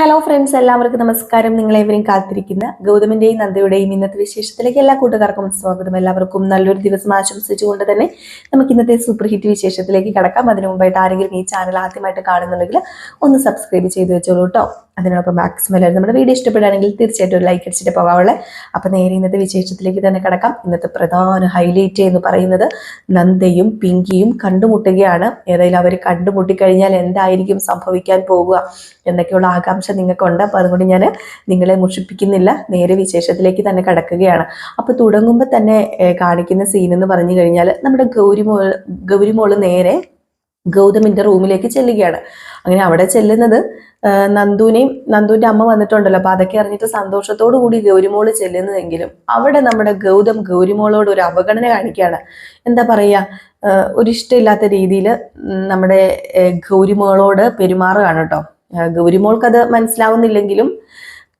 Hello friends എല്ലാവർക്കും നമസ്കാരം. നിങ്ങളേവരെയും കാത്തിരിക്കുന്ന ഗൗതമിന്റെയും നന്ദയുടെയും ഇന്നത്തെ വിശേഷത്തിലേക്ക് എല്ലാ കൂട്ടുകാർക്കും സ്വാഗതം. എല്ലാവർക്കും നല്ലൊരു ദിവസം ആശംസിച്ചുകൊണ്ട് തന്നെ നമുക്ക് ഇന്നത്തെ സൂപ്പർ ഹിറ്റ് വിശേഷത്തിലേക്ക് കടക്കാം. അതിനു മുമ്പായിട്ട് ആരെങ്കിലും ഈ ചാനൽ ആദ്യമായിട്ട് കാണുന്നുണ്ടെങ്കിൽ ഒന്ന് സബ്സ്ക്രൈബ് ചെയ്ത് വെച്ചോളൂ കേട്ടോ അതിനോടൊപ്പം മാക്സിമം എല്ലാവരും നമ്മുടെ വീഡിയോ ഇഷ്ടപ്പെടുകയാണെങ്കിൽ തീർച്ചയായിട്ടും ഒരു ലൈക്ക് അടിച്ചിട്ട് പോകാവുള്ളേ. അപ്പം നേരെ ഇന്നത്തെ വിശേഷത്തിലേക്ക് തന്നെ കിടക്കാം. ഇന്നത്തെ പ്രധാന ഹൈലൈറ്റ് എന്ന് പറയുന്നത് നന്ദയും പിങ്കിയും കണ്ടുമുട്ടുകയാണ്. ഏതായാലും അവർ കണ്ടുമുട്ടിക്കഴിഞ്ഞാൽ എന്തായിരിക്കും സംഭവിക്കാൻ പോകുക എന്നൊക്കെയുള്ള ആകാംക്ഷ നിങ്ങൾക്കുണ്ട്. അപ്പോൾ അതുകൊണ്ട് ഞാൻ നിങ്ങളെ മുഷിപ്പിക്കുന്നില്ല. നേരെ വിശേഷത്തിലേക്ക് തന്നെ കടക്കുകയാണ്. അപ്പോൾ തുടങ്ങുമ്പോൾ തന്നെ കാണിക്കുന്ന സീൻ എന്ന് പറഞ്ഞു കഴിഞ്ഞാൽ നമ്മുടെ ഗൗരിമോൾ ഗൗരിമോൾ നേരെ ഗൗതമിന്റെ റൂമിലേക്ക് ചെല്ലുകയാണ്. അങ്ങനെ അവിടെ ചെല്ലുന്നത് നന്ദുവിനെയും നന്ദുവിന്റെ അമ്മ വന്നിട്ടുണ്ടല്ലോ. അപ്പോൾ അതൊക്കെ അറിഞ്ഞിട്ട് സന്തോഷത്തോടു കൂടി ഗൗരിമോൾ ചെല്ലുന്നതെങ്കിലും അവിടെ നമ്മുടെ ഗൗതം ഗൗരിമോളോട് ഒരു അവഗണന കാണിക്കുകയാണ്. എന്താ പറയുക ഒരു ഇഷ്ടമില്ലാത്ത രീതിയിൽ നമ്മുടെ ഗൗരിമോളോട് പെരുമാറുകയാണ് കേട്ടോ. ആ, ഗൗരിമോൾക്ക് അത് മനസ്സിലാവുന്നില്ലെങ്കിലും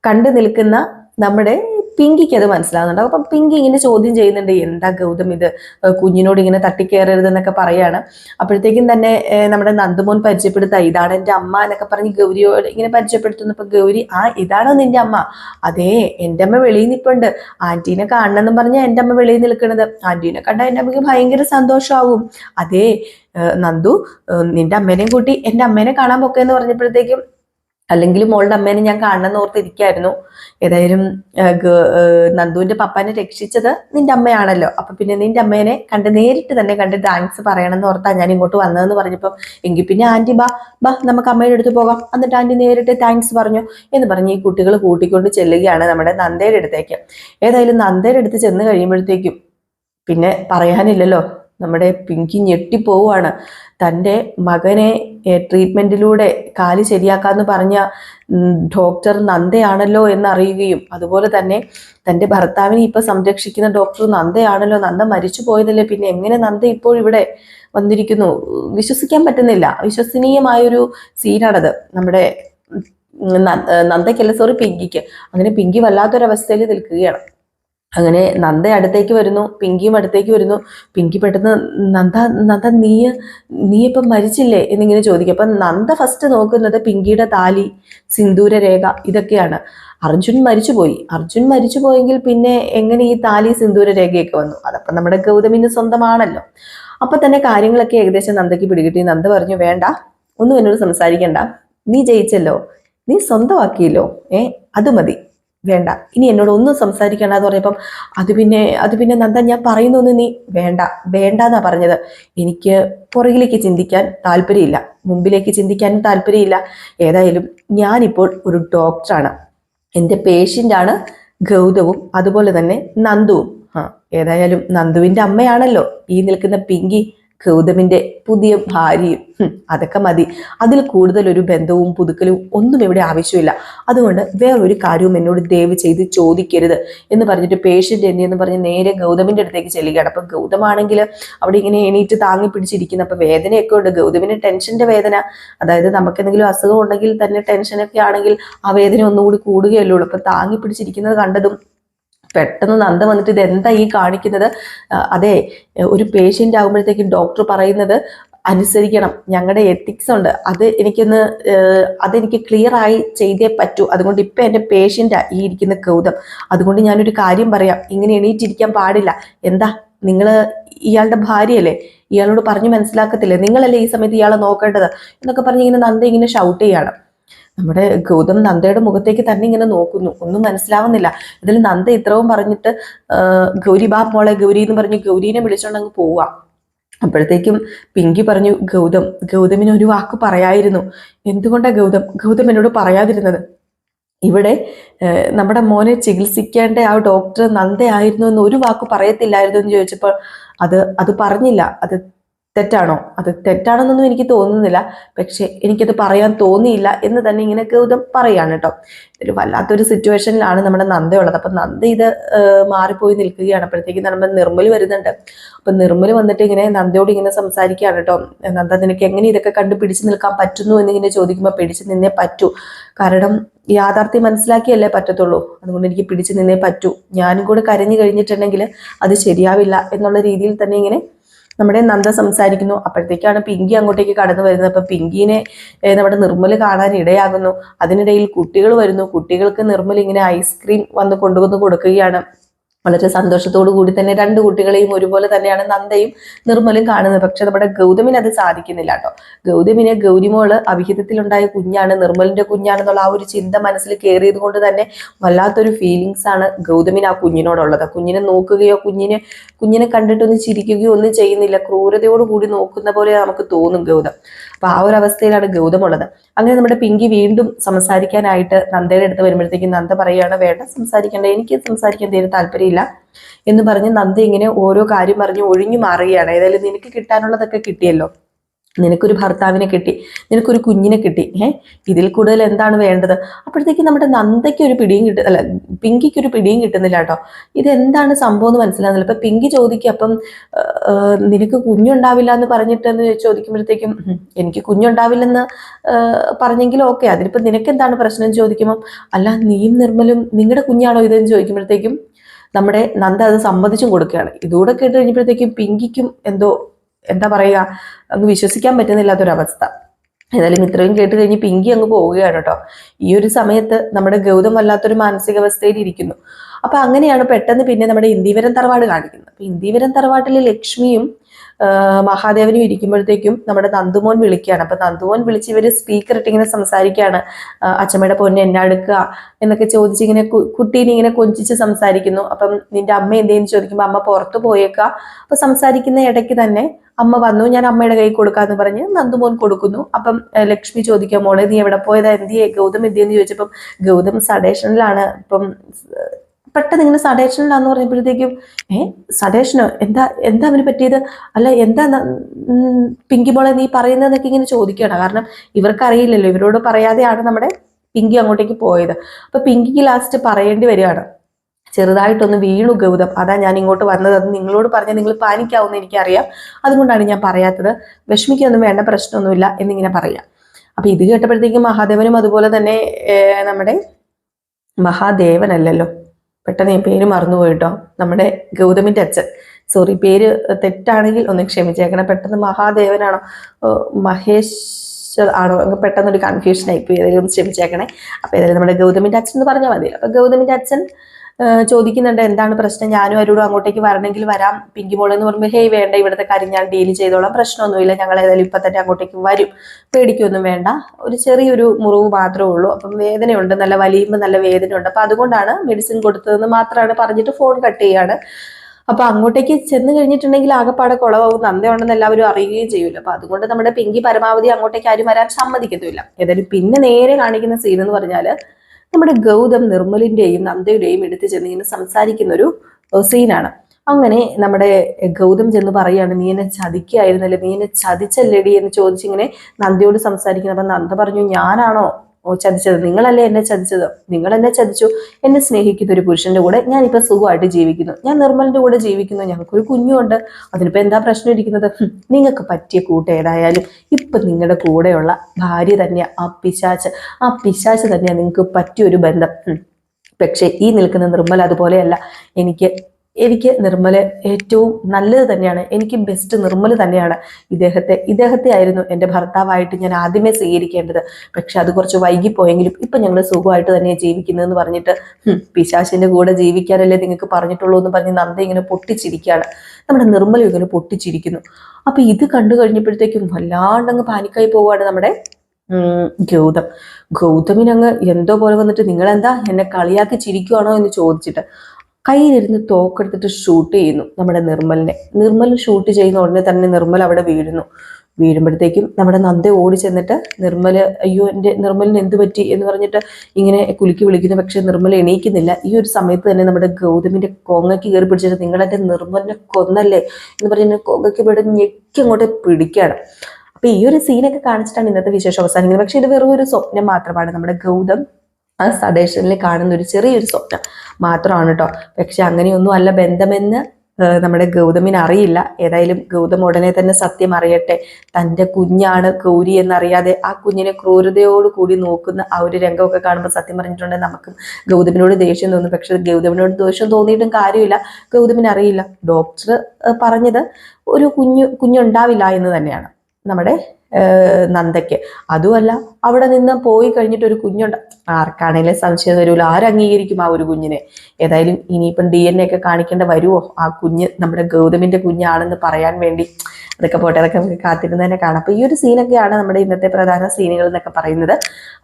കണ്ടു നിൽക്കുന്ന നമ്മുടെ പിങ്കിക്ക് അത് മനസ്സിലാകുന്നുണ്ട് അപ്പം പിങ്കി ഇങ്ങനെ ചോദ്യം ചെയ്യുന്നുണ്ട് എന്താ ഗൗതം ഇത്? കുഞ്ഞിനോട് ഇങ്ങനെ തട്ടിക്കയറരുത് എന്നൊക്കെ പറയാണ്. അപ്പോഴത്തേക്കും തന്നെ നമ്മുടെ നന്ദമോൻ പരിചയപ്പെടുത്ത ഇതാണ് എന്റെ അമ്മ എന്നൊക്കെ പറഞ്ഞ് ഗൗരിയോട് ഇങ്ങനെ പരിചയപ്പെടുത്തുന്നപ്പോൾ ഗൗരി ആ ഇതാണോ നിന്റെ അമ്മ? അതെ എന്റെ അമ്മ വെളിയിൽ നിൽപ്പുണ്ട്. ആന്റീനെ കാണണമെന്ന് പറഞ്ഞാൽ എന്റെ അമ്മ വെളിയിൽ നിൽക്കുന്നത് ആന്റീനെ കണ്ടാൽ എന്റെ അമ്മയ്ക്ക് ഭയങ്കര സന്തോഷമാവും അതെ നന്ദു നിന്റെ അമ്മേനെയും കൂട്ടി എന്റെ അമ്മേനെ കാണാൻ പൊക്കെന്ന് പറഞ്ഞപ്പോഴത്തേക്കും അല്ലെങ്കിൽ മോളുടെ അമ്മേനെ ഞാൻ കാണണമെന്ന് ഓർത്തിരിക്കായിരുന്നു. ഏതായാലും നന്ദുവിന്റെ പപ്പാനെ രക്ഷിച്ചത് നിന്റെ അമ്മയാണല്ലോ. അപ്പൊ പിന്നെ നിന്റെ അമ്മേനെ കണ്ട് നേരിട്ട് തന്നെ കണ്ട് താങ്ക്സ് പറയണമെന്ന് ഓർത്താ ഞാൻ ഇങ്ങോട്ട് വന്നതെന്ന് പറഞ്ഞപ്പം എങ്കിൽ പിന്നെ ആന്റി ബാ ബാ നമുക്ക് അമ്മയുടെ അടുത്ത് പോകാം. എന്നിട്ട് ആന്റി നേരിട്ട് താങ്ക്സ് പറഞ്ഞു എന്ന് പറഞ്ഞ് ഈ കുട്ടികൾ കൂട്ടിക്കൊണ്ട് ചെല്ലുകയാണ് നമ്മുടെ നന്ദയുടെ അടുത്തേക്ക്. ഏതായാലും നന്ദയുടെ അടുത്ത് ചെന്ന് കഴിയുമ്പോഴത്തേക്കും പിന്നെ പറയാനില്ലല്ലോ നമ്മുടെ പിങ്കി ഞെട്ടിപ്പോവാണ് തന്റെ മകനെ ട്രീറ്റ്മെന്റിലൂടെ കാലി ശരിയാക്കാമെന്ന് പറഞ്ഞ ഡോക്ടർ നന്ദയാണല്ലോ എന്നറിയുകയും അതുപോലെ തന്നെ തന്റെ ഭർത്താവിനെ ഇപ്പം സംരക്ഷിക്കുന്ന ഡോക്ടർ നന്ദയാണല്ലോ. നന്ദ മരിച്ചു പോയതല്ലേ പിന്നെ എങ്ങനെ നന്ദ ഇപ്പോൾ ഇവിടെ വന്നിരിക്കുന്നു? വിശ്വസിക്കാൻ പറ്റുന്നില്ല. വിശ്വസനീയമായൊരു സീനാണത്. നമ്മുടെ നന്ദയ്ക്കല്ല സോറി പിങ്കിക്ക്. അങ്ങനെ പിങ്കി വല്ലാത്തൊരവസ്ഥയിൽ നിൽക്കുകയാണ്. അങ്ങനെ നന്ദ അടുത്തേക്ക് വരുന്നു പിങ്കിയും അടുത്തേക്ക് വരുന്നു. പിങ്കി പെട്ടെന്ന് നന്ദ നന്ദ നീ നീ ഇപ്പം മരിച്ചില്ലേ എന്നിങ്ങനെ ചോദിക്കും. അപ്പം നന്ദ ഫസ്റ്റ് നോക്കുന്നത് പിങ്കിയുടെ താലി സിന്ദൂര രേഖ ഇതൊക്കെയാണ്. അർജുൻ മരിച്ചുപോയി. അർജുൻ മരിച്ചു പോയെങ്കിൽ പിന്നെ എങ്ങനെ ഈ താലി സിന്ദൂര രേഖയൊക്കെ വന്നു? അതപ്പം നമ്മുടെ ഗൗതമിന് സ്വന്തമാണല്ലോ. അപ്പൊ തന്നെ കാര്യങ്ങളൊക്കെ ഏകദേശം നന്ദയ്ക്ക് പിടികിട്ടി. നന്ദ പറഞ്ഞു വേണ്ട ഒന്നും എന്നോട് സംസാരിക്കണ്ട. നീ ജയിച്ചല്ലോ. നീ സ്വന്തമാക്കിയല്ലോ. ഏ അത് മതി. വേണ്ട. ഇനി എന്നോട് ഒന്നും സംസാരിക്കേണ്ട എന്ന് പറഞ്ഞപ്പം അത് പിന്നെ അത് പിന്നെ നന്ദ ഞാൻ പറയുന്നൊന്നും നീ വേണ്ട വേണ്ട എന്നാ പറഞ്ഞത്. എനിക്ക് പുറകിലേക്ക് ചിന്തിക്കാൻ താല്പര്യമില്ല. മുമ്പിലേക്ക് ചിന്തിക്കാനും താല്പര്യമില്ല. ഏതായാലും ഞാനിപ്പോൾ ഒരു ഡോക്ടറാണ് എന്റെ പേഷ്യന്റാണ് ഗൗതവും അതുപോലെ തന്നെ നന്ദുവും. ആ ഏതായാലും നന്ദുവിന്റെ അമ്മയാണല്ലോ ഈ നിൽക്കുന്ന പിങ്കി. ഗൗതമിന്റെ പുതിയ ഭാര്യയും. അതൊക്കെ മതി. അതിൽ കൂടുതൽ ഒരു ബന്ധവും പുതുക്കലും ഒന്നും ഇവിടെ ആവശ്യമില്ല. അതുകൊണ്ട് വേറൊരു കാര്യവും എന്നോട് ദയവ് ചെയ്ത് ചോദിക്കരുത് എന്ന് പറഞ്ഞിട്ട് പേഷ്യന്റ് എന്നി എന്ന് പറഞ്ഞ് നേരെ ഗൗതമിന്റെ അടുത്തേക്ക് ചെല്ലുകയാണ്. അപ്പൊ ഗൗതമാണെങ്കിൽ അവിടെ ഇങ്ങനെ എണീറ്റ് താങ്ങി പിടിച്ചിരിക്കുന്നു. അപ്പൊ വേദനയൊക്കെ ഉണ്ട്. ഗൗതമിന് ടെൻഷന്റെ വേദന. അതായത് നമുക്ക് എന്തെങ്കിലും അസുഖം ഉണ്ടെങ്കിൽ തന്നെ ടെൻഷനൊക്കെ ആണെങ്കിൽ ആ വേദന ഒന്നുകൂടി കൂടുകയല്ലേ ഉള്ളൂ. അപ്പൊ താങ്ങി പിടിച്ചിരിക്കുന്നത് കണ്ടതും പെട്ടെന്ന് നന്ദ വന്നിട്ട് ഇത് എന്താ ഈ കാണിക്കുന്നത്? അതെ ഒരു പേഷ്യന്റ് ആകുമ്പോഴത്തേക്കും ഡോക്ടർ പറയുന്നത് അനുസരിക്കണം. ഞങ്ങളുടെ എത്തിക്സ് ഉണ്ട്. അത് എനിക്കൊന്ന് അതെനിക്ക് ക്ലിയർ ആയി ചെയ്തേ പറ്റൂ. അതുകൊണ്ട് ഇപ്പം എന്റെ പേഷ്യന്റാണ് ഈ ഇരിക്കുന്ന കൗതം അതുകൊണ്ട് ഞാനൊരു കാര്യം പറയാം. ഇങ്ങനെ എണീറ്റിരിക്കാൻ പാടില്ല. എന്താ? നിങ്ങൾ ഇയാളുടെ ഭാര്യയല്ലേ? ഇയാളോട് പറഞ്ഞു മനസ്സിലാക്കത്തില്ലേ? നിങ്ങളല്ലേ ഈ സമയത്ത് ഇയാളെ നോക്കേണ്ടത്? എന്നൊക്കെ പറഞ്ഞ് ഇങ്ങനെ നന്ദ ഇങ്ങനെ ഷൗട്ട് ചെയ്യാണ്. നമ്മുടെ ഗൗതം നന്ദയുടെ മുഖത്തേക്ക് തന്നെ ഇങ്ങനെ നോക്കുന്നു. ഒന്നും മനസ്സിലാവുന്നില്ല. ഇതിൽ നന്ദ ഇത്രവും പറഞ്ഞിട്ട് ഗൗരി ബാ മോളെ ഗൗരി എന്ന് പറഞ്ഞ് ഗൗരീനെ വിളിച്ചോണ്ട് അങ്ങ് പോവാ. അപ്പോഴത്തേക്കും പിങ്കി പറഞ്ഞു ഗൗതം ഗൗതമിന് ഒരു വാക്ക് പറയായിരുന്നു. എന്തുകൊണ്ടാണ് ഗൗതം? ഗൗതം എന്നോട് പറയാതിരുന്നത്? ഇവിടെ നമ്മുടെ മോനെ ചികിത്സിക്കേണ്ട ആ ഡോക്ടർ നന്ദയായിരുന്നു എന്ന് ഒരു വാക്ക് പറയത്തില്ലായിരുന്നു എന്ന് ചോദിച്ചപ്പോൾ അത് അത് പറഞ്ഞില്ല. അത് തെറ്റാണോ? അത് തെറ്റാണെന്നൊന്നും എനിക്ക് തോന്നുന്നില്ല. പക്ഷെ എനിക്കത് പറയാൻ തോന്നിയില്ല എന്ന് തന്നെ ഇങ്ങനെ ഗൗതം പറയാണ് കേട്ടോ. ഒരു വല്ലാത്തൊരു സിറ്റുവേഷനിലാണ് നമ്മുടെ നന്ദയുള്ളത്. അപ്പം നന്ദ ഇത് മാറിപ്പോയി നിൽക്കുകയാണ്. അപ്പോഴത്തേക്ക് നമ്മുടെ നിർമ്മൽ വരുന്നുണ്ട്. അപ്പം നിർമ്മൽ വന്നിട്ട് ഇങ്ങനെ നന്ദയോട് ഇങ്ങനെ സംസാരിക്കുകയാണ് കേട്ടോ. നന്ദ നിനക്ക് എങ്ങനെ ഇതൊക്കെ കണ്ട് പിടിച്ചു നിൽക്കാൻ പറ്റുന്നു എന്നിങ്ങനെ ചോദിക്കുമ്പോൾ പിടിച്ചു നിന്നേ പറ്റൂ. കാരണം യാഥാർത്ഥ്യം മനസ്സിലാക്കിയല്ലേ പറ്റത്തുള്ളൂ. അതുകൊണ്ട് എനിക്ക് പിടിച്ചു നിന്നേ പറ്റൂ. ഞാനും കൂടെ കരഞ്ഞു കഴിഞ്ഞിട്ടുണ്ടെങ്കിൽ അത് ശരിയാവില്ല എന്നുള്ള രീതിയിൽ തന്നെ ഇങ്ങനെ നമ്മുടെ നന്ദ സംസാരിക്കുന്നു. അപ്പോഴത്തേക്കാണ് പിങ്കി അങ്ങോട്ടേക്ക് കടന്നു വരുന്നത്. അപ്പൊ പിങ്കിനെ നമ്മുടെ നിർമ്മൽ കാണാൻ ഇടയാകുന്നു. അതിനിടയിൽ കുട്ടികൾ വരുന്നു. കുട്ടികൾക്ക് നിർമ്മൽ ഇങ്ങനെ ഐസ്ക്രീം വന്ന് കൊണ്ടുവന്ന് കൊടുക്കുകയാണ്. വളരെ സന്തോഷത്തോടു കൂടി തന്നെ രണ്ട് കുട്ടികളെയും ഒരുപോലെ തന്നെയാണ് നന്ദയും നിർമ്മലും കാണുന്നത്. പക്ഷെ നമ്മുടെ ഗൗതമിന് അത് സാധിക്കുന്നില്ല കേട്ടോ. ഗൗതമിനെ ഗൗരിമോൾ അവിഹിതത്തിലുണ്ടായ കുഞ്ഞാണ്. നിർമ്മലിന്റെ കുഞ്ഞാണെന്നുള്ള ആ ഒരു ചിന്ത മനസ്സിൽ കയറിയത് കൊണ്ട് തന്നെ വല്ലാത്തൊരു ഫീലിങ്സ് ആണ് ഗൗതമിന് ആ കുഞ്ഞിനോടുള്ളത്. കുഞ്ഞിനെ നോക്കുകയോ കുഞ്ഞിനെ കുഞ്ഞിനെ കണ്ടിട്ടൊന്ന് ചിരിക്കുകയോ ഒന്നും ചെയ്യുന്നില്ല. ക്രൂരതയോട് കൂടി നോക്കുന്ന പോലെ നമുക്ക് തോന്നും ഗൗതം. അപ്പൊ ആ ഒരു അവസ്ഥയിലാണ് ഗൗതം ഉള്ളത് അങ്ങനെ നമ്മുടെ പിങ്കി വീണ്ടും സംസാരിക്കാനായിട്ട് നന്ദയുടെ അടുത്ത് വരുമ്പോഴത്തേക്കും നന്ദ പറയുകയാണ് വേണ്ട സംസാരിക്കേണ്ട. എനിക്ക് സംസാരിക്കാൻ തീരെ താല്പര്യമില്ല. എന്ന് പറഞ്ഞ് നന്ദ ഇങ്ങനെ ഓരോ കാര്യം പറഞ്ഞ് ഒഴിഞ്ഞു മാറുകയാണ്. ഏതായാലും നിനക്ക് കിട്ടാനുള്ളതൊക്കെ കിട്ടിയല്ലോ. നിനക്കൊരു ഭർത്താവിനെ കിട്ടി നിനക്കൊരു കുഞ്ഞിനെ കിട്ടി. ഏഹ് ഇതിൽ കൂടുതൽ എന്താണ് വേണ്ടത്? അപ്പോഴത്തേക്ക് നമ്മുടെ നന്ദയ്ക്ക് ഒരു പിടിയും കിട്ട അല്ല പിങ്കിക്ക് ഒരു പിടിയും കിട്ടുന്നില്ല കേട്ടോ. ഇത് എന്താണ് സംഭവം എന്ന് മനസ്സിലാകുന്നില്ല ഇപ്പൊ പിങ്കി ചോദിക്കുക അപ്പം നിനക്ക് കുഞ്ഞുണ്ടാവില്ല എന്ന് പറഞ്ഞിട്ടെന്ന് ചോദിക്കുമ്പോഴത്തേക്കും എനിക്ക് കുഞ്ഞുണ്ടാവില്ലെന്ന് പറഞ്ഞെങ്കിലും? ഓക്കെ അതിനിപ്പോ നിനക്ക് എന്താണ് പ്രശ്നം? എന്ന് ചോദിക്കുമ്പോൾ അല്ല നീയും നിർമ്മലും നിങ്ങളുടെ കുഞ്ഞാണോ ഇതെന്ന് ചോദിക്കുമ്പോഴത്തേക്കും നമ്മുടെ നന്ദ അത് സമ്മതിച്ചും കൊടുക്കുകയാണ്. ഇതുകൂടെ കേട്ട് കഴിഞ്ഞപ്പോഴത്തേക്കും പിങ്കിക്കും എന്തോ എന്താ പറയുക അങ്ങ് വിശ്വസിക്കാൻ പറ്റുന്നില്ലാത്തൊരവസ്ഥ. ഏതായാലും ഇത്രയും കേട്ട് കഴിഞ്ഞ് പിങ്കി അങ്ങ് പോവുകയാണ് കേട്ടോ. ഈ ഒരു സമയത്ത് നമ്മുടെ ഗൗതം വല്ലാത്തൊരു മാനസികാവസ്ഥയിൽ ഇരിക്കുന്നു അപ്പൊ അങ്ങനെയാണ് പെട്ടെന്ന് പിന്നെ നമ്മുടെ ഇന്ദീവരം തറവാട് കാണിക്കുന്നത്. അപ്പൊ ഇന്ദീവരം തറവാട്ടിലെ ലക്ഷ്മിയും മഹാദേവനും ഇരിക്കുമ്പോഴത്തേക്കും നമ്മുടെ നന്ദുമോൻ വിളിക്കുകയാണ്. അപ്പൊ നന്ദുമോൻ വിളിച്ച് ഇവർ സ്പീക്കർ ഇട്ടിങ്ങനെ സംസാരിക്കുകയാണ് അച്ഛമ്മയുടെ പൊന്നെ എന്നെ അടുക്കുക എന്നൊക്കെ ചോദിച്ച് ഇങ്ങനെ കുട്ടീനെ ഇങ്ങനെ കൊഞ്ചിച്ച് സംസാരിക്കുന്നു. അപ്പം നിന്റെ അമ്മ എന്തേന്ന് ചോദിക്കുമ്പോൾ അമ്മ പുറത്തു പോയേക്കുക അപ്പൊ സംസാരിക്കുന്ന ഇടയ്ക്ക് തന്നെ അമ്മ വന്നു ഞാൻ അമ്മയുടെ കൈ കൊടുക്കാന്ന് പറഞ്ഞ് നന്ദുമോൻ കൊടുക്കുന്നു. അപ്പം ലക്ഷ്മി ചോദിക്കാം മോളെ നീ എവിടെ പോയതാ? എന്തിയെ? ഗൗതം എന്തിയെന്ന് ചോദിച്ചപ്പം ഗൗതം സഡേഷനിലാണ്. ഇപ്പം പെട്ടെന്ന് ഇങ്ങനെ സഡേഷനിലാന്ന് പറഞ്ഞപ്പോഴത്തേക്കും ഏ സഡേഷനോ? എന്താ എന്താ അവന് പറ്റിയത്? അല്ല എന്താ പിങ്കി മോളെ നീ പറയുന്നതെന്നൊക്കെ ഇങ്ങനെ ചോദിക്കുകയാണ്. കാരണം ഇവർക്ക് അറിയില്ലല്ലോ ഇവരോട് പറയാതെയാണ് നമ്മുടെ പിങ്കി അങ്ങോട്ടേക്ക് പോയത്. അപ്പൊ പിങ്കിക്ക് ലാസ്റ്റ് പറയേണ്ടി വരികയാണ്. ചെറുതായിട്ടൊന്ന് വീണു ഗൗതം. അതാ ഞാൻ ഇങ്ങോട്ട് വന്നത്. അത് നിങ്ങളോട് പറഞ്ഞാൽ നിങ്ങൾ പാനിക്കാവുന്ന എനിക്കറിയാം. അതുകൊണ്ടാണ് ഞാൻ പറയാത്തത്. വിഷമിക്കൊന്നും വേണ്ട പ്രശ്നമൊന്നുമില്ല എന്നിങ്ങനെ പറയാം. അപ്പൊ ഇത് കേട്ടപ്പോഴത്തേക്കും മഹാദേവനും അതുപോലെ തന്നെ നമ്മുടെ മഹാദേവനല്ലല്ലോ. പെട്ടെന്ന് ഞാൻ പേര് മറന്നുപോയിട്ടോ? നമ്മുടെ ഗൗതമിന്റെ അച്ഛൻ. സോറി പേര് തെറ്റാണെങ്കിൽ ഒന്ന് ക്ഷമിച്ചേക്കണം. പെട്ടെന്ന് മഹാദേവനാണോ? മഹേഷ് ആണോ? പെട്ടെന്നൊരു കൺഫ്യൂഷൻ ആയിപ്പോയി. ഏതായാലും ഒന്ന് ക്ഷമിച്ചേക്കണേ. അപ്പോൾ ഏതായാലും നമ്മുടെ ഗൗതമിന്റെ അച്ഛൻ എന്ന് പറഞ്ഞാൽ മതി. അപ്പോൾ ഗൗതമിന്റെ അച്ഛൻ ചോദിക്കുന്നുണ്ട് എന്താണ് പ്രശ്നം? ഞാനും അവരോടും അങ്ങോട്ടേക്ക് വരണമെങ്കിൽ വരാം. പിങ്കി മോൾ എന്ന് പറയുമ്പോൾ ഹേയ് വേണ്ട ഇവിടുത്തെ കാര്യം ഞാൻ ഡീൽ ചെയ്തോളാം. പ്രശ്നമൊന്നുമില്ല. ഞങ്ങൾ ഏതായാലും ഇപ്പൊ തന്നെ അങ്ങോട്ടേക്ക് വരും. പേടിക്കൊന്നും വേണ്ട. ഒരു ചെറിയൊരു മുറിവ് മാത്രമേ ഉള്ളൂ. അപ്പം വേദനയുണ്ട് നല്ല വലിയുമ്പോൾ നല്ല വേദനയുണ്ട്. അപ്പൊ അതുകൊണ്ടാണ് മെഡിസിൻ കൊടുത്തതെന്ന് മാത്രമാണ് പറഞ്ഞിട്ട് ഫോൺ കട്ട് ചെയ്യാണ്. അപ്പൊ അങ്ങോട്ടേക്ക് ചെന്ന് കഴിഞ്ഞിട്ടുണ്ടെങ്കിൽ ആകെപ്പാടെ കുളവാകും നന്ദയുണ്ടെന്ന് എല്ലാവരും അറിയുകയും ചെയ്യൂല. അപ്പൊ അതുകൊണ്ട് നമ്മുടെ പിങ്കി പരമാവധി അങ്ങോട്ടേക്ക് ആരും വരാൻ സമ്മതിക്കത്തില്ല ഏതായാലും പിന്നെ നേരെ കാണിക്കുന്ന സീൻ എന്ന് പറഞ്ഞാൽ നമ്മുടെ ഗൗതം നിർമ്മലിന്റെയും നന്ദയുടെയും എടുത്ത് ചെന്ന് ഇങ്ങനെ സംസാരിക്കുന്ന ഒരു സീനാണ്. അങ്ങനെ നമ്മുടെ ഗൗതം ചെന്ന് പറയാണ് നീ എന്നെ ചതിക്കായിരുന്നല്ലേ? നീ എന്നെ ചതിച്ചല്ലേടി? എന്ന് ചോദിച്ചിങ്ങനെ നന്ദയോട് സംസാരിക്കുന്നത് അപ്പൊ നന്ദ പറഞ്ഞു ഞാനാണോ ചതിച്ചത്. നിങ്ങളല്ലേ എന്നെ ചതിച്ചത്? നിങ്ങൾ എന്നെ ചതിച്ചു. എന്നെ സ്നേഹിക്കുന്ന ഒരു പുരുഷന്റെ കൂടെ ഞാൻ ഇപ്പൊ സുഖമായിട്ട് ജീവിക്കുന്നു. ഞാൻ നിർമ്മലിന്റെ കൂടെ ജീവിക്കുന്നു. ഞങ്ങൾക്കൊരു കുഞ്ഞുണ്ട്. അതിനിപ്പോ എന്താ പ്രശ്നം ഇരിക്കുന്നത്? നിങ്ങൾക്ക് പറ്റിയ കൂട്ട ഏതായാലും ഇപ്പൊ നിങ്ങളുടെ കൂടെയുള്ള ഭാര്യ തന്നെയാ. ആ പിശാച്ച്. ആ പിശാച്ച് തന്നെയാ നിങ്ങൾക്ക് പറ്റിയൊരു ബന്ധം. പക്ഷെ ഈ നിൽക്കുന്ന നിർമ്മല അതുപോലെയല്ല. എനിക്ക് എനിക്ക് നിർമ്മൽ ഏറ്റവും നല്ലത് തന്നെയാണ്. എനിക്ക് ബെസ്റ്റ് നിർമ്മൽ തന്നെയാണ് ഇദ്ദേഹത്തെ. ഇദ്ദേഹത്തെ ആയിരുന്നു എന്റെ ഭർത്താവായിട്ട് ഞാൻ ആദ്യമേ സ്വീകരിക്കേണ്ടത്. പക്ഷെ അത് കുറച്ച് വൈകിപ്പോയെങ്കിലും ഇപ്പൊ ഞങ്ങൾ സുഖമായിട്ട് തന്നെ ജീവിക്കുന്നതെന്ന് പറഞ്ഞിട്ട് പിശാശിന്റെ കൂടെ ജീവിക്കാനല്ലേ നിങ്ങൾക്ക് പറഞ്ഞിട്ടുള്ളൂ എന്ന് പറഞ്ഞ് നന്ദ ഇങ്ങനെ പൊട്ടിച്ചിരിക്കുകയാണ്. നമ്മുടെ നിർമ്മല ഇങ്ങനെ പൊട്ടിച്ചിരിക്കുന്നു. അപ്പൊ ഇത് കണ്ടു കഴിഞ്ഞപ്പോഴത്തേക്കും വല്ലാണ്ടങ്ങ് പാനിക്കായി പോവുകയാണ് നമ്മുടെ ഗൗതം. ഗൗതമിനങ്ങ് എന്തോ പോലെ വന്നിട്ട് നിങ്ങളെന്താ എന്നെ കളിയാക്കി ചിരിക്കുവാണോ? എന്ന് ചോദിച്ചിട്ട്. കയ്യിലിരുന്ന് തോക്കെടുത്തിട്ട് ഷൂട്ട് ചെയ്യുന്നു നമ്മുടെ നിർമ്മലിനെ. നിർമ്മൽ ഷൂട്ട് ചെയ്യുന്ന ഉടനെ തന്നെ നിർമ്മൽ അവിടെ വീഴുന്നു. വീഴുമ്പോഴത്തേക്കും നമ്മുടെ നന്ദ ഓടി ചെന്നിട്ട് നിർമ്മൽ അയ്യോ എന്റെ നിർമ്മലിന് എന്ത് പറ്റി? എന്ന് പറഞ്ഞിട്ട് ഇങ്ങനെ കുലുക്കി വിളിക്കുന്നു. പക്ഷേ നിർമ്മൽ എണീക്കുന്നില്ല. ഈ ഒരു സമയത്ത് തന്നെ നമ്മുടെ ഗൗതമിന്റെ കൊങ്ങയ്ക്ക് കയറി പിടിച്ചിട്ട് നിങ്ങളെന്റെ നിർമ്മലിനെ കൊന്നല്ലേ? എന്ന് പറഞ്ഞ കൊങ്ങയ്ക്ക് ഇവിടെ ഞെക്കി അങ്ങോട്ട് പിടിക്കുകയാണ്. അപ്പൊ ഈ ഒരു സീനൊക്കെ കാണിച്ചിട്ടാണ് ഇന്നത്തെ വിശേഷം അവസാനിക്കുന്നത്. പക്ഷെ ഇത് വെറും ഒരു സ്വപ്നം മാത്രമാണ്. നമ്മുടെ ഗൗതം ആ സഡേഷനിൽ കാണുന്ന ഒരു ചെറിയൊരു സ്വപ്നം മാത്രമാണ് കേട്ടോ പക്ഷെ അങ്ങനെയൊന്നും അല്ല ബന്ധമെന്ന് നമ്മുടെ ഗൗതമിന് അറിയില്ല. ഏതായാലും ഗൗതം ഉടനെ തന്നെ സത്യം അറിയട്ടെ. തന്റെ കുഞ്ഞാണ് ഗൗരി എന്നറിയാതെ ആ കുഞ്ഞിനെ ക്രൂരതയോട് കൂടി നോക്കുന്ന ആ ഒരു രംഗമൊക്കെ കാണുമ്പോൾ സത്യം പറഞ്ഞിട്ടുണ്ടെങ്കിൽ നമുക്കും ഗൗതമിനോട് ദേഷ്യം തോന്നും. പക്ഷെ ഗൗതമിനോട് ദേഷ്യം തോന്നിയിട്ടും കാര്യമില്ല. ഗൗതമിന് അറിയില്ല. ഡോക്ടർ പറഞ്ഞത് ഒരു കുഞ്ഞു കുഞ്ഞുണ്ടാവില്ല എന്ന് തന്നെയാണ് നമ്മുടെ നന്ദയ്ക്ക്. അതുമല്ല അവിടെ നിന്ന് പോയി കഴിഞ്ഞിട്ട് ഒരു കുഞ്ഞുണ്ട്. ആർക്കാണേലും സംശയം വരുമല്ലോ ആരംഗീകരിക്കും ആ ഒരു കുഞ്ഞിനെ? ഏതായാലും ഇനിയിപ്പം ഡി എൻ എ ഒക്കെ കാണിക്കേണ്ട വരുമോ ആ കുഞ്ഞ് നമ്മുടെ ഗൗതമിന്റെ കുഞ്ഞാണെന്ന് പറയാൻ വേണ്ടി അതൊക്കെ പോട്ടെ അതൊക്കെ നമുക്ക് കാത്തിരുന്ന് തന്നെ കാണാം. അപ്പൊ ഈ ഒരു സീനൊക്കെയാണ് നമ്മുടെ ഇന്നത്തെ പ്രധാന സീനുകൾ എന്നൊക്കെ പറയുന്നത്.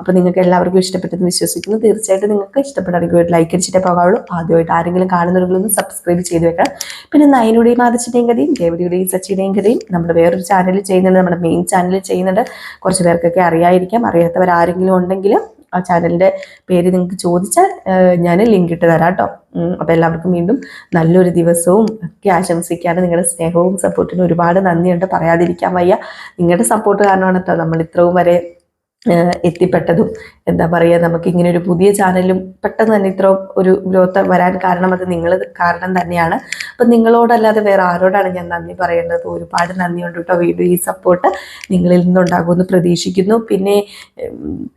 അപ്പൊ നിങ്ങൾക്ക് എല്ലാവർക്കും ഇഷ്ടപ്പെട്ടെന്ന് വിശ്വസിക്കുന്നു. തീർച്ചയായിട്ടും നിങ്ങൾക്ക് ഇഷ്ടപ്പെട്ടാണെങ്കിൽ ഒരു ലൈക്ക് അടിച്ചിട്ടേ പോകാവുള്ളൂ. ആദ്യമായിട്ട് ആരെങ്കിലും കാണുന്നവരൊന്ന് സബ്സ്ക്രൈബ് ചെയ്ത് വെക്കാം പിന്നെ നയനുടെയും ആദർശിന്റെയും കഥയും രേവതിയുടെയും സച്ചിയുടെയും കഥയും നമ്മുടെ വേറൊരു ചാനലിൽ ചെയ്യുന്നുണ്ട്. നമ്മുടെ മെയിൻ ചാനലിൽ ചെയ്യുന്നുണ്ട്. കുറച്ച് പേർക്കൊക്കെ അറിയായിരിക്കാം. അറിയാത്തവർ ആരെങ്കിലും ഉണ്ടെങ്കിൽ ആ ചാനലിന്റെ പേര് നിങ്ങൾക്ക് ചോദിച്ചാൽ ഞാൻ ലിങ്ക് ഇട്ട് തരാം കേട്ടോ. അപ്പോൾ എല്ലാവർക്കും വീണ്ടും നല്ലൊരു ദിവസവും ഒക്കെ ആശംസിക്കാണ് നിങ്ങളുടെ സ്നേഹവും സപ്പോർട്ടിനും ഒരുപാട് നന്ദിയുണ്ട്. പറയാതിരിക്കാൻ വയ്യ. നിങ്ങളുടെ സപ്പോർട്ട് കാരണമാണ് കേട്ടോ നമ്മൾ ഇത്രയും വരെ എത്തിപ്പെട്ടതും. എന്താ പറയുക നമുക്ക് ഇങ്ങനെ ഒരു പുതിയ ചാനലും പെട്ടെന്ന് തന്നെ ഇത്ര ഒരു ഗ്രോത്ത് വരാൻ കാരണം അത് നിങ്ങൾ കാരണം തന്നെയാണ്. അപ്പം നിങ്ങളോടല്ലാതെ വേറെ ആരോടാണ് ഞാൻ നന്ദി പറയേണ്ടത്? ഒരുപാട് നന്ദിയുണ്ട് കേട്ടോ. വീണ്ടും ഈ സപ്പോർട്ട് നിങ്ങളിൽ നിന്നുണ്ടാകുമെന്ന് പ്രതീക്ഷിക്കുന്നു. പിന്നെ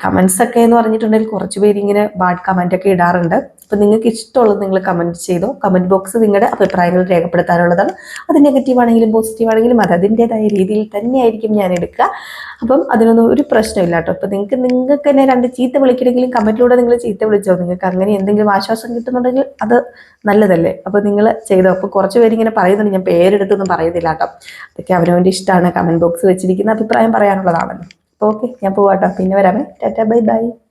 കമൻസ് ഒക്കെ എന്ന് പറഞ്ഞിട്ടുണ്ടെങ്കിൽ കുറച്ച് പേര് ഇങ്ങനെ ബാഡ് കമന്റ് ഒക്കെ ഇടാറുണ്ട്. അപ്പം നിങ്ങൾക്ക് ഇഷ്ടമുള്ളത് നിങ്ങൾ കമന്റ് ചെയ്തോ കമന്റ് ബോക്സ് നിങ്ങളുടെ അഭിപ്രായങ്ങൾ രേഖപ്പെടുത്താനുള്ളതാണ്. അത് നെഗറ്റീവ് ആണെങ്കിലും പോസിറ്റീവ് ആണെങ്കിലും അത് അതിന്റെതായ രീതിയിൽ തന്നെയായിരിക്കും ഞാൻ എടുക്കുക. അപ്പം അതിനൊന്നും ഒരു പ്രശ്നമില്ല കേട്ടോ. അപ്പം നിങ്ങൾക്ക് നിങ്ങൾക്ക് തന്നെ രണ്ട് ചീത്ത വിളിക്കണമെങ്കിലും കമന്റിലൂടെ നിങ്ങൾ ചീത്ത വിളിച്ചോ? നിങ്ങൾക്ക് അങ്ങനെ എന്തെങ്കിലും ആശ്വാസം കിട്ടുന്നുണ്ടെങ്കിൽ അത് നല്ലതല്ലേ? അപ്പോൾ നിങ്ങൾ ചെയ്തോ? അപ്പോൾ കുറച്ച് പേരിങ്ങനെ പറയുന്നുണ്ട്. ഞാൻ പേരെടുത്തൊന്നും പറയുന്നില്ല കേട്ടോ. അതൊക്കെ അവനവന്റെ ഇഷ്ടമാണ്. കമന്റ് ബോക്സ് വെച്ചിരിക്കുന്ന അഭിപ്രായം പറയാനുള്ളതാണല്ലോ. ഓക്കെ ഞാൻ പോവാട്ടോ. പിന്നെ വരാമേ. Tata bye bye.